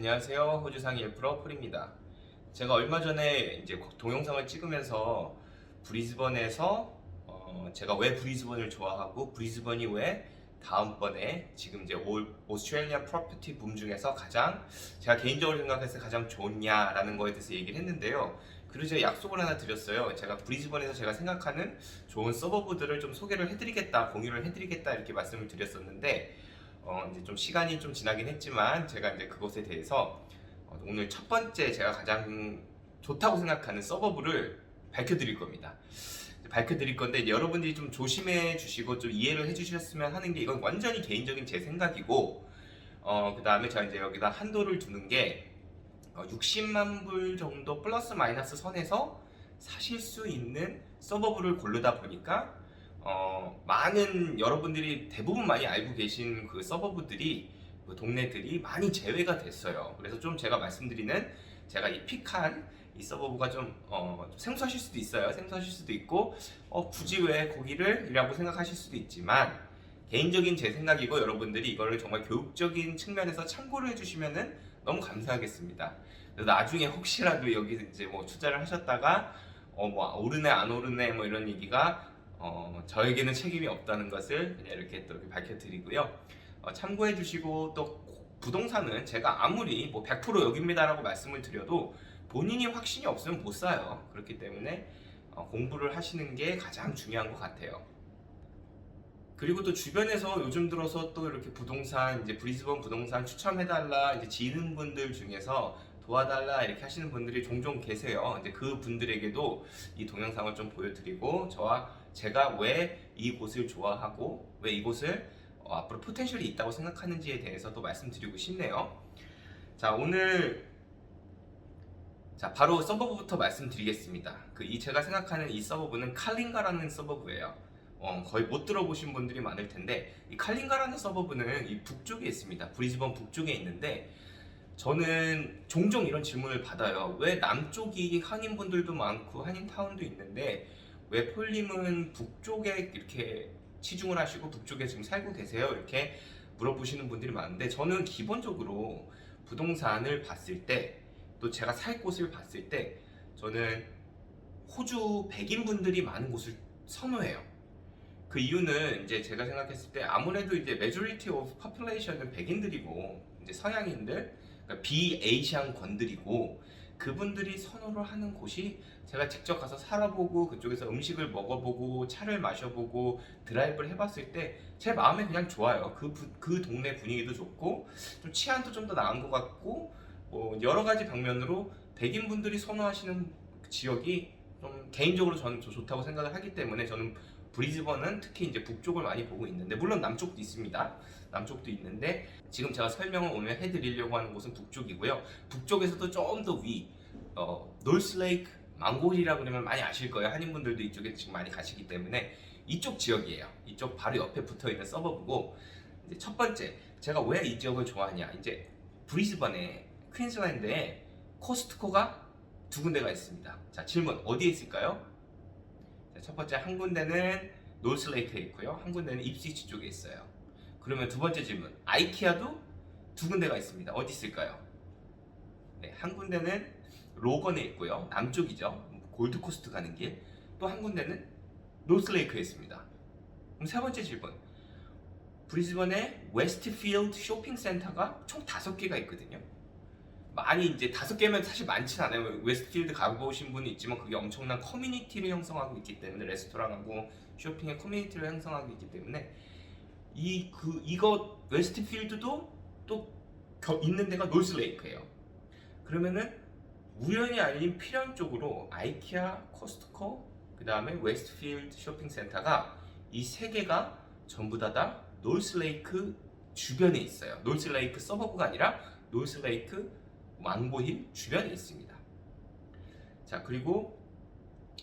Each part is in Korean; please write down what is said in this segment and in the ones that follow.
안녕하세요. 호주상의 1% 폴입니다. 제가 얼마 전에 이제 동영상을 찍으면서 브리즈번에서 어, 제가 왜 브리즈번을 좋아하고 브리즈번이 왜 다음번에 지금 이제 올 오스트레일리아 프로퍼티 붐 중에서 가장 제가 개인적으로 때 가장 좋냐라는 거에 대해서 얘기를 했는데요. 그리고 제가 약속을 하나 드렸어요. 제가 브리즈번에서 제가 생각하는 좋은 서버브들을 좀 소개를 해드리겠다, 공유를 해드리겠다 이렇게 말씀을 드렸었는데 어, 이제 좀 시간이 좀 지나긴 했지만 제가 이제 그것에 대해서 어, 오늘 첫 번째 제가 가장 좋다고 생각하는 서버브를 밝혀드릴 겁니다. 밝혀드릴 건데 여러분들이 좀 조심해 주시고 좀 이해를 해주셨으면 하는 게 이건 완전히 개인적인 제 생각이고 어, 그 다음에 제가 이제 여기다 한도를 두는 게 어, 60만 불 정도 플러스 마이너스 선에서 사실 수 있는 서버브를 고르다 보니까 어, 많은 여러분들이 대부분 많이 알고 계신 그 서버브들이 그 동네들이 많이 제외가 됐어요. 그래서 좀 제가 말씀드리는 제가 이 픽한 이 서버브가 좀, 어, 좀 생소하실 수도 있어요. 생소하실 수도 있고 어, 굳이 왜 거기를 이라고 생각하실 수도 있지만 개인적인 제 생각이고 여러분들이 이거를 정말 교육적인 측면에서 참고를 해주시면은 너무 감사하겠습니다. 나중에 혹시라도 여기 이제 뭐 투자를 하셨다가 어뭐 오르네 안 오르네 뭐 이런 얘기가 어 저에게는 책임이 없다는 것을 그냥 이렇게 또 이렇게 밝혀드리고요. 어, 참고해 주시고 또 부동산은 제가 아무리 뭐 100% 여기입니다라고 말씀을 드려도 본인이 확신이 없으면 못 사요. 그렇기 때문에 어, 공부를 하시는 게 가장 중요한 것 같아요. 그리고 또 주변에서 요즘 들어서 또 이렇게 부동산 이제 브리즈번 부동산 추천해달라 이제 지는 분들 중에서 도와달라 이렇게 하시는 분들이 종종 계세요. 이제 그 분들에게도 이 동영상을 좀 보여드리고 저와 제가 왜 이곳을 좋아하고 왜 이곳을 어, 앞으로 포텐셜이 있다고 생각하는지에 대해서도 말씀드리고 싶네요. 자 오늘 자 바로 서버브부터 말씀드리겠습니다. 그 이 제가 생각하는 이 서버브는 칼링가라는 서버브예요. 어, 거의 못 들어보신 분들이 많을 텐데 이 칼링가라는 서버브는 이 북쪽에 있습니다. 브리즈번 북쪽에 있는데 저는 종종 이런 질문을 받아요. 왜 남쪽이 한인분들도 많고 한인타운도 있는데 왜 폴님은 북쪽에 이렇게 치중을 하시고 북쪽에 지금 살고 계세요? 이렇게 물어보시는 분들이 많은데 저는 기본적으로 부동산을 봤을 때 또 제가 살 곳을 봤을 때 저는 호주 백인 분들이 많은 곳을 선호해요. 그 이유는 이제 제가 생각했을 때 아무래도 이제 majority of population은 백인들이고 이제 서양인들 그러니까 비에이시안 권들이고 그분들이 선호를 하는 곳이 제가 직접 가서 살아보고 그쪽에서 음식을 먹어보고 차를 마셔보고 드라이브를 해봤을 때 제 마음에 그냥 좋아요. 그, 부- 그 동네 분위기도 좋고 좀 치안도 좀 더 나은 것 같고 뭐 여러 가지 방면으로 백인 분들이 선호하시는 그 지역이 좀 개인적으로 저는 좀 좋다고 생각을 하기 때문에 저는 브리즈번은 특히 이제 북쪽을 많이 보고 있는데 물론 남쪽도 있습니다. 남쪽도 있는데 지금 제가 설명을 오늘 해드리려고 하는 곳은 북쪽이고요. 북쪽에서도 좀더 위, 어, 놀스레이크, 망고힐이라고 그러면 많이 아실 거예요. 한인분들도 이쪽에 지금 많이 가시기 때문에 이쪽 지역이에요. 이쪽 바로 옆에 붙어 있는 서버브고 이제 첫 번째 제가 왜 이 지역을 좋아하냐? 이제 브리즈번에 퀸즐랜드에 코스트코가 두 군데가 있습니다. 자 질문 어디에 있을까요? 자, 첫 번째 한 군데는 놀스레이크에 있고요. 한 군데는 입시치 쪽에 있어요. 그러면 두 번째 질문 아이키아도 두 군데가 있습니다. 어디 있을까요? 네, 한 군데는 로건에 있고요. 남쪽이죠. 골드코스트 가는 길. 또 한 군데는 노스레이크에 있습니다. 그럼 세 번째 질문. 브리즈번에 웨스트필드 쇼핑센터가 총 다섯 개가 있거든요. 많이 이제 다섯 개면 사실 많진 않아요. 웨스트필드 가보신 분이 있지만 그게 엄청난 커뮤니티를 형성하고 있기 때문에 레스토랑하고 쇼핑의 커뮤니티를 형성하고 있기 때문에 이 그 이거 웨스트필드도 또 겨- 있는 데가 노스레이크예요. 그러면은 우연히 아닌 필연적으로 아이키아, 코스트코, 그 다음에 웨스트필드 쇼핑센터가 이 세 개가 전부 다다 놀스레이크 주변에 있어요. 놀스레이크 서버브가 아니라 놀스레이크 망고힐 주변에 있습니다. 자 그리고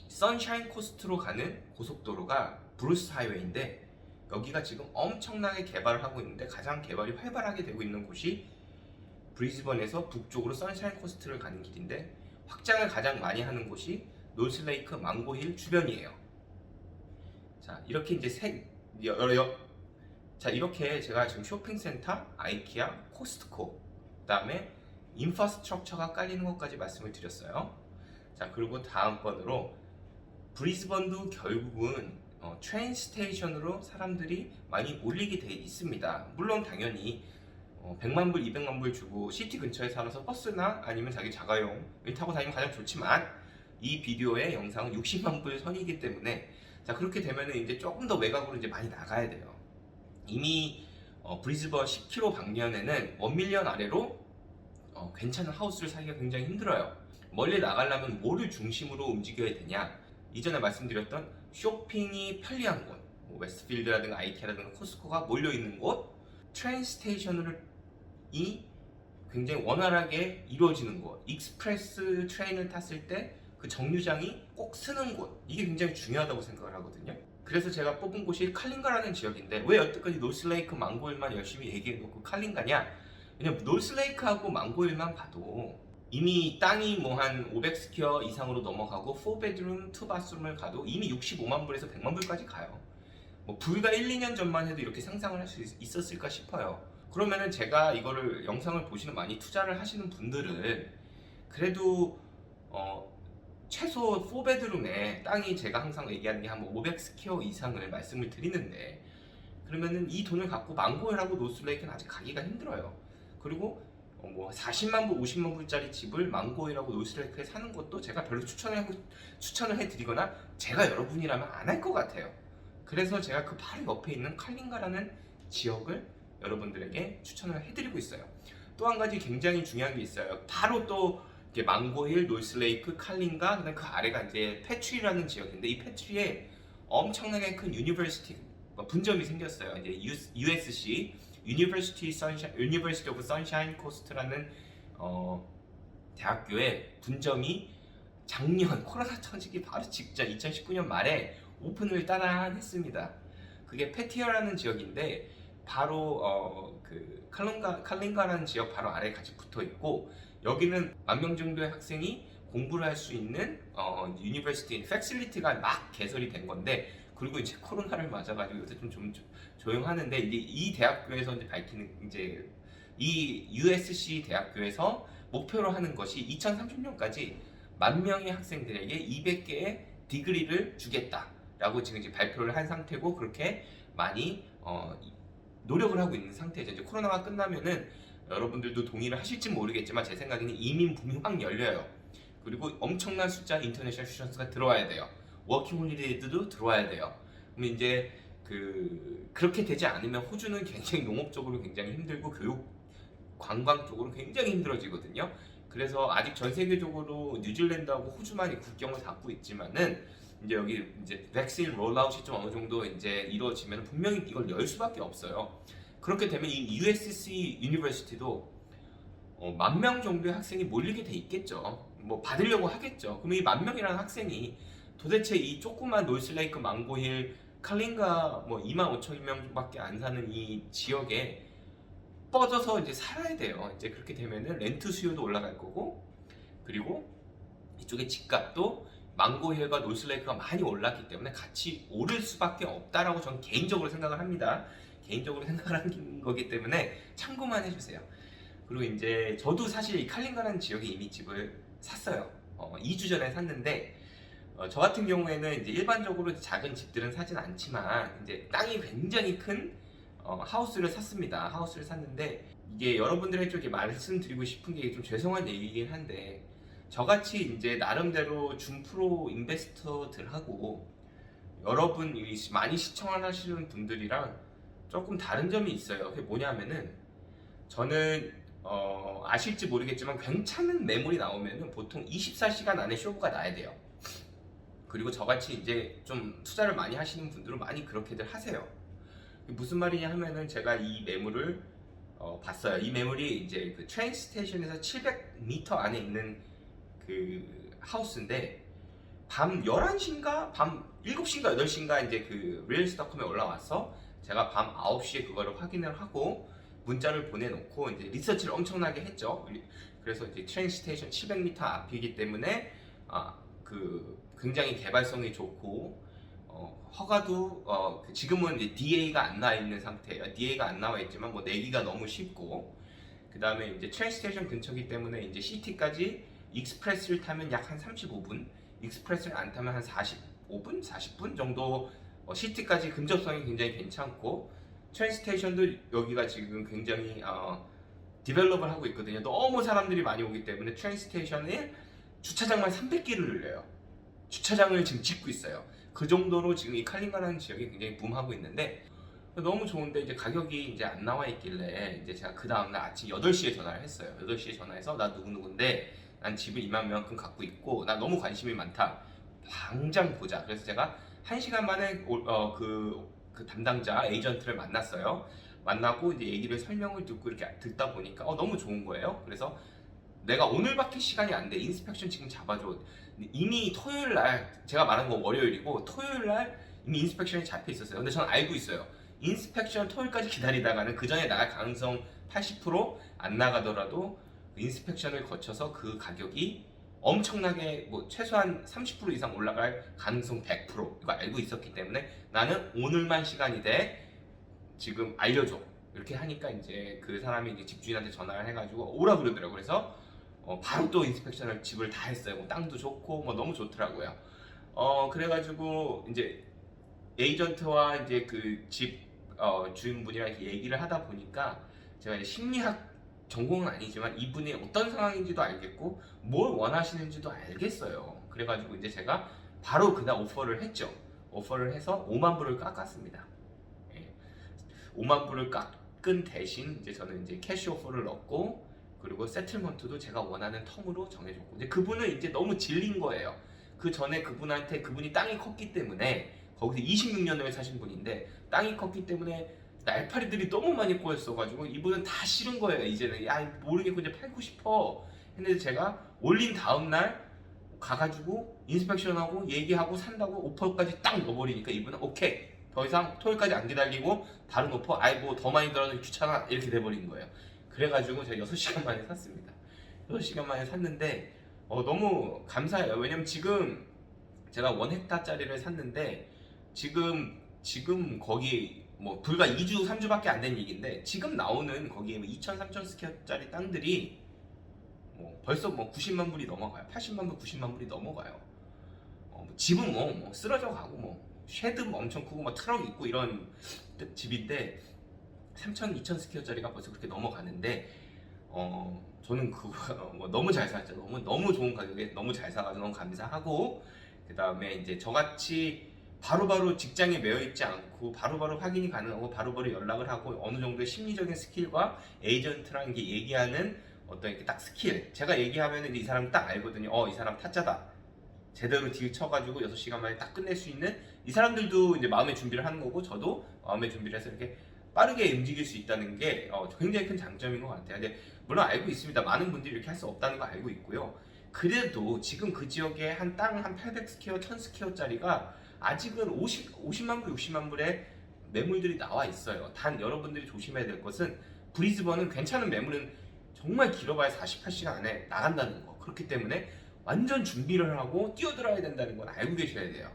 선샤인 코스트로 가는 고속도로가 브루스 하이웨이인데 여기가 지금 엄청나게 개발을 하고 있는데 가장 개발이 활발하게 되고 있는 곳이 브리즈번에서 북쪽으로 선샤인 코스트를 가는 길인데 확장을 가장 많이 하는 곳이 노스레이크 망고힐 주변이에요. 자 이렇게 이제 세 여러 여, 자 이렇게 제가 지금 쇼핑센터, 아이키아, 코스트코 그다음에 인프라스트럭처가 깔리는 것까지 말씀을 드렸어요. 자 그리고 다음 번으로 브리즈번도 결국은 어, 트레인 스테이션으로 사람들이 많이 몰리게 돼 있습니다. 물론 당연히 어, 100만 불, 200만 불 주고 시티 근처에 살아서 버스나 아니면 자기 자가용을 타고 다니면 가장 좋지만 이 비디오의 영상은 60만 불 선이기 때문에 자 그렇게 되면은 이제 조금 더 외곽으로 이제 많이 나가야 돼요. 이미 어, 브리즈번 10km 방면에는 1밀리언 아래로 어, 괜찮은 하우스를 사기가 굉장히 힘들어요. 멀리 나가려면 뭐를 중심으로 움직여야 되냐? 이전에 말씀드렸던 쇼핑이 편리한 곳, 뭐 웨스트필드라든가 아이케라든가 코스코가 몰려 있는 곳, 트레인 스테이션을 이 굉장히 원활하게 이루어지는 곳, 익스프레스 트레인을 탔을 때 그 정류장이 꼭 쓰는 곳, 이게 굉장히 중요하다고 생각을 하거든요. 그래서 제가 뽑은 곳이 칼린가라는 지역인데 왜 여태까지 노스레이크 망고일만 열심히 얘기해놓고 칼린가냐? 왜냐면 노스레이크하고 망고일만 봐도 이미 땅이 뭐 한 500스퀘어 이상으로 넘어가고 4베드룸 2바스룸을 가도 이미 65만 불에서 100만 불까지 가요. 뭐 불과 1, 2년 전만 해도 이렇게 상상을 할 수 있었을까 싶어요. 그러면은 제가 이거를 영상을 보시는 많이 투자를 하시는 분들은 그래도 어 최소 4베드룸에 땅이 제가 항상 얘기하는 게 한 500스퀘어 이상을 말씀을 드리는데 그러면은 이 돈을 갖고 망고일하고 노스레이크는 아직 가기가 힘들어요. 그리고 어, 뭐 40만 불, 50만 불짜리 집을 망고일하고 노스레이크에 사는 것도 제가 별로 추천을 하고 추천을 해드리거나 제가 여러분이라면 안 할 것 같아요. 그래서 제가 그 바로 옆에 있는 칼린가라는 지역을 여러분들에게 추천을 해드리고 있어요. 또 한 가지 굉장히 중요한 게 있어요. 바로 또 망고힐, 노스레이크, 칼린가, 그다음 그 아래가 이제 패트리라는 지역인데 이 패트리에 엄청나게 큰 유니버시티 분점이 생겼어요. 이제 USC University Sunshine, University of Sunshine Coast라는 어, 대학교에 분점이 작년 코로나 터지기 바로 직전 2019년 말에 오픈을 따라 했습니다. 그게 페티어라는 지역인데 바로 어, 그 칼링가 칼링가라는 지역 바로 아래 에 같이 붙어 있고 여기는 만 명 정도의 학생이 공부를 할 수 있는 어, 유니버시티 팩실리티가 막 개설이 된 건데 그리고 이제 코로나를 맞아가지고 요새 좀, 좀 조용하는데 이제 이 대학교에서 이제 밝히는 이제 이 USC 대학교에서 목표로 하는 것이 2030년까지 만 명의 학생들에게 200개의 디그리를 주겠다라고 지금 이제 발표를 한 상태고 그렇게 많이 어, 노력을 하고 있는 상태죠. 이제 코로나가 끝나면은 여러분들도 동의를 하실지 모르겠지만 제 생각에는 이민 붐이 확 열려요. 그리고 엄청난 숫자 인터내셔널 슈션스가 들어와야 돼요. 워킹 홀리데이도 들어와야 돼요. 그럼 이제 그 그렇게 되지 않으면 호주는 굉장히 농업적으로 굉장히 힘들고 교육 관광 쪽으로 굉장히 힘들어지거든요. 그래서 아직 전 세계적으로 뉴질랜드하고 호주만이 국경을 닫고 있지만은 이제 여기 이제 백신 롤아웃이 좀 어느 정도 이제 이루어지면 분명히 이걸 열 수밖에 없어요. 그렇게 되면 이 USC 유니버시티도 어, 만명 정도의 학생이 몰리게 돼 있겠죠. 뭐 받으려고 하겠죠. 그럼 이 만 명이라는 학생이 도대체 이 조그만 노스레이크 망고힐 칼린가 뭐 2만 5천 명밖에 안 사는 이 지역에 뻗어서 이제 살아야 돼요. 이제 그렇게 되면은 렌트 수요도 올라갈 거고 그리고 이쪽에 집값도 망고힐과 노스레이크가 많이 올랐기 때문에 같이 오를 수밖에 없다라고 저는 개인적으로 생각을 합니다. 개인적으로 생각을 하는 거기 때문에 참고만 해주세요. 그리고 이제 저도 사실 이 칼린가라는 지역에 이미 집을 샀어요. 어, 2주 전에 샀는데 어, 저 같은 경우에는 이제 일반적으로 작은 집들은 사진 않지만 이제 땅이 굉장히 큰 어, 하우스를 샀습니다. 하우스를 샀는데 이게 좀 이렇게 말씀드리고 싶은 게 좀 죄송한 얘기긴 한데 저같이 이제 나름대로 준프로 인베스터들하고 여러분 많이 시청을 하시는 분들이랑 조금 다른 점이 있어요. 그게 뭐냐면은 저는 어, 아실지 모르겠지만 괜찮은 매물이 나오면은 보통 24시간 안에 쇼부가 나야 돼요. 그리고 저같이 이제 좀 투자를 많이 하시는 분들은 많이 그렇게들 하세요. 무슨 말이냐 하면은 제가 이 매물을 어, 봤어요. 이 매물이 이제 그 트레인 스테이션에서 700m 안에 있는 그 하우스인데 밤 11시인가 밤 7시인가 8시인가 이제 그 릴스닷컴에 올라와서 제가 밤 9시에 그거를 확인을 하고 문자를 보내놓고 이제 리서치를 엄청나게 했죠. 그래서 이제 트레인 스테이션 700m 앞이기 때문에 아, 그 굉장히 개발성이 좋고 어, 허가도 어, 그 지금은 이제 DA가 안 나와 있는 상태예요. DA가 안 나와 있지만 뭐 내기가 너무 쉽고 그 다음에 이제 트레인 스테이션 근처기 때문에 이제 시티까지 익스프레스를 타면 약 한 35분, 익스프레스를 안 타면 한 45분, 40분 정도 어, 시티까지 근접성이 굉장히 괜찮고 트레인 스테이션도 여기가 지금 굉장히 어, 디벨롭을 하고 있거든요. 너무 사람들이 많이 오기 때문에 트레인 스테이션에 주차장만 300개를 늘려요. 주차장을 지금 짓고 있어요. 그 정도로 지금 이 칼링가라는 지역이 굉장히 붐하고 있는데 너무 좋은데 이제 가격이 이제 안 나와 있길래 이제 제가 그 다음날 아침 8시에 전화를 했어요. 8시에 전화해서 나 누구누구인데 난 집을 이만큼 갖고 있고 나 너무 관심이 많다. 당장 보자. 그래서 제가 1시간 만에 올- 어, 그, 그 담당자 에이전트를 만났어요. 만나고 이제 얘기를 설명을 듣고 이렇게 듣다 보니까 어, 너무 좋은 거예요. 그래서 내가 오늘밖에 시간이 안 돼. 인스펙션 지금 잡아줘. 이미 토요일 날 제가 말한 건 월요일이고 토요일 날 이미 인스펙션이 잡혀 있었어요. 근데 저는 알고 있어요. 인스펙션 토요일까지 기다리다가는 그 전에 나갈 가능성 80%안 나가더라도 인스펙션을 거쳐서 그 가격이 엄청나게 뭐 최소한 30% 이상 올라갈 가능성 100% 이거 알고 있었기 때문에 나는 오늘만 시간이 돼 지금 알려줘 이렇게 하니까 이제 그 사람이 이제 집주인한테 전화를 해가지고 오라 그러더라고 그래서 어, 바로 또 인스펙션을 집을 다 했어요 뭐 땅도 좋고 뭐 너무 좋더라고요 어 그래가지고 이제 에이전트와 이제 그집 어, 주인분이랑 이렇게 얘기를 하다 보니까 제가 심리학 전공은 아니지만 이분이 어떤 상황인지도 알겠고 뭘 원하시는지도 알겠어요. 그래가지고 이제 제가 바로 그날 오퍼를 했죠. 오퍼를 해서 5만 불을 깎았습니다. 예. 5만 불을 깎은 대신 이제 저는 이제 캐시 오퍼를 넣고 그리고 세틀먼트도 제가 원하는 텀으로 정해줬고 이제 그분은 이제 너무 질린 거예요. 그 전에 그분한테 그분이 땅이 컸기 때문에 거기서 26년 후에 사신 분인데 땅이 컸기 때문에 날파리들이 너무 많이 꼬였어가지고 이분은 다 싫은 거예요 이제는. 야 모르겠고 이제 팔고 싶어. 했는데 제가 올린 다음날 가가지고 인스펙션하고 얘기하고 산다고 오퍼까지 딱 넣어버리니까 이분은 오케이. 더 이상 토요일까지 안 기다리고 다른 오퍼 아이 뭐 더 많이 들어도 귀찮아. 이렇게 돼버린 거예요 그래가지고 제가 6시간 만에 샀습니다 6시간 만에 샀는데 어, 너무 감사해요 왜냐면 지금 제가 원 헥타짜리를 샀는데 지금 지금 거기 뭐 불과 2주 3주밖에 안 된 얘기인데 지금 나오는 거기에 2천 3천 스퀘어짜리 땅들이 뭐 벌써 뭐 90만 불이 넘어가요. 80만 불, 90만 불이 넘어가요. 어, 뭐 집은 뭐, 뭐 쓰러져 가고 뭐 쉐드 뭐 엄청 크고 뭐 트럭 있고 이런 집인데 3천, 2천 스퀘어짜리가 벌써 그렇게 넘어가는데 어 저는 그거 뭐 너무 잘 샀죠. 너무 너무 좋은 가격에 너무 잘 사가지고 너무 감사하고 그 다음에 이제 저같이 바로바로 직장에 매여 있지 않고 바로바로 확인이 가능하고 바로바로 연락을 하고 어느 정도의 심리적인 스킬과 에이전트랑 이게 얘기하는 어떤 이렇게 딱 스킬. 제가 얘기하면 이 사람 딱 알거든요. 어 이 사람 타짜다. 제대로 딜 쳐가지고 6시간 만에 딱 끝낼 수 있는 이 사람들도 이제 마음의 준비를 하는 거고 저도 마음의 준비를 해서 이렇게 빠르게 움직일 수 있다는 게 어, 굉장히 큰 장점인 것 같아요 근데 물론 알고 있습니다 많은 분들이 이렇게 할 수 없다는 거 알고 있고요 그래도 지금 그 지역에 한 땅 한 800스퀘어, 1000스퀘어짜리가 아직은 50, 50만 불, 60만 불의 매물들이 나와 있어요. 단 여러분들이 조심해야 될 것은 브리즈번은 괜찮은 매물은 정말 길어봐야 48시간 안에 나간다는 거. 그렇기 때문에 완전 준비를 하고 뛰어들어야 된다는 건 알고 계셔야 돼요.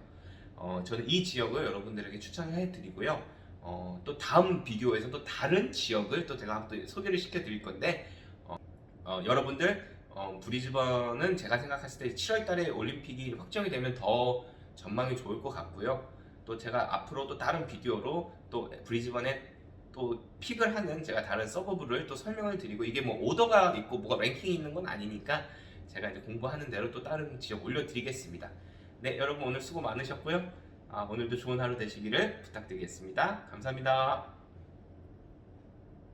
어, 저는 이 지역을 여러분들에게 추천해 드리고요. 어, 또 다음 비디오에서 또 다른 지역을 또 제가 또 소개를 시켜 드릴 건데 어, 어, 여러분들 어, 브리즈번은 제가 생각했을 때 7월 달에 올림픽이 확정이 되면 더 전망이 좋을 것 같고요. 또 제가 앞으로 또 다른 비디오로 또 브리즈번에 또 픽을 하는 제가 다른 서버브를 또 설명을 드리고 이게 뭐 오더가 있고 뭐가 랭킹이 있는 건 아니니까 제가 이제 공부하는 대로 또 다른 지역 올려드리겠습니다. 네, 여러분 오늘 수고 많으셨고요. 아, 오늘도 좋은 하루 되시기를 부탁드리겠습니다. 감사합니다.